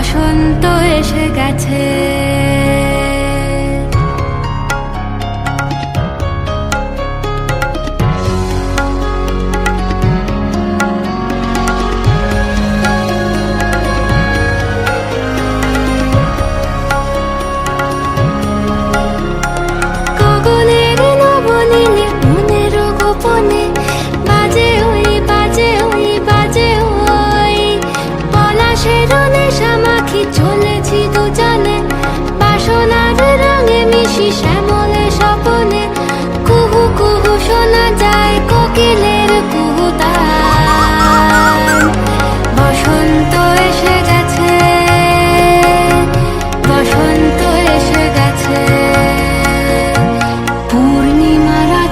বসন্ত এসে গেছে।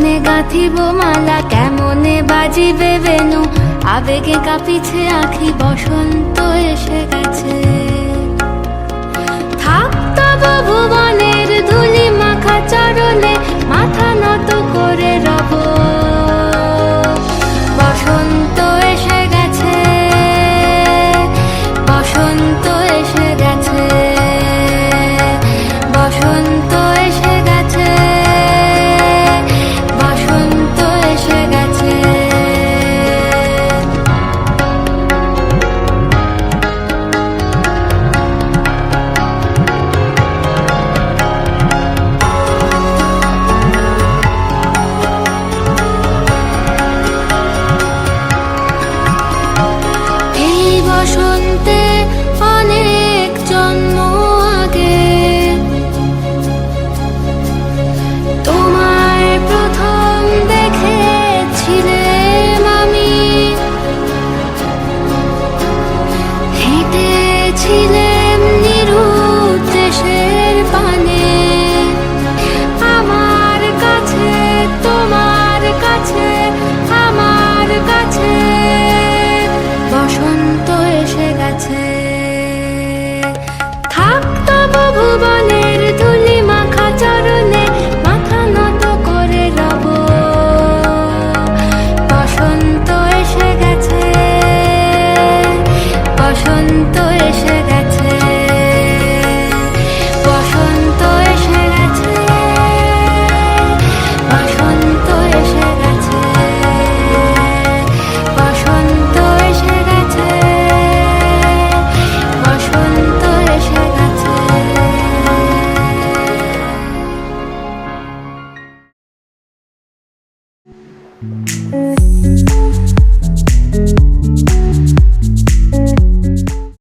কেমনে গাঁথিব মালা, কেমনে বাজিবে বেনু? আবেগে কাঁপিছে আখি, বসন্ত এসে গেছে। থাক ভুবনের ধুলি মাখা চরণে, মাথা নত